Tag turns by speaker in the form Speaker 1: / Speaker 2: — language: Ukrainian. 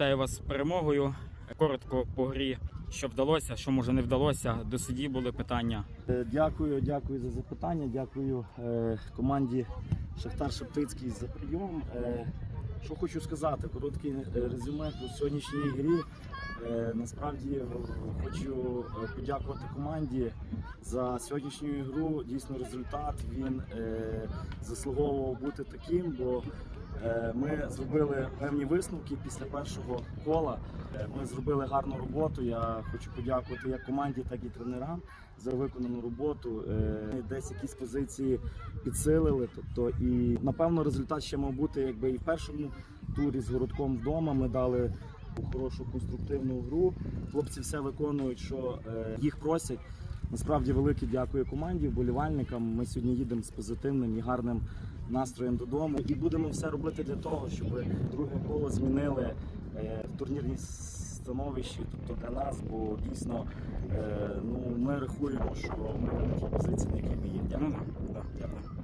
Speaker 1: вітаю вас з перемогою. Коротко по грі, що вдалося, що може не вдалося. До судді були питання.
Speaker 2: Е, Дякую, дякую за запитання. Дякую е, команді Шахтар Шептицький за прийом. Е, що хочу сказати, коротке е, резюме по сьогоднішній грі. Насправді хочу подякувати команді за сьогоднішню ігру. Дійсно, результат він заслуговував бути таким, бо ми зробили певні висновки після першого кола. Е, Ми зробили гарну роботу. Я хочу подякувати як команді, так і тренерам за виконану роботу. Е, Десь якісь позиції підсилили. Тобто, і напевно результат ще мав бути, якби і в першому турі з городком вдома. Ми дали хорошу конструктивну гру. Хлопці все виконують, що е, їх просять. Насправді велике дякую команді, вболівальникам. Ми сьогодні їдемо з позитивним і гарним настроєм додому. І будемо все робити для того, щоб друге коло змінили е, в турнірній становищі, тобто для нас, бо дійсно е, ну, ми рахуємо, що ми на тій позиції, на якій ми є.
Speaker 1: Дякую.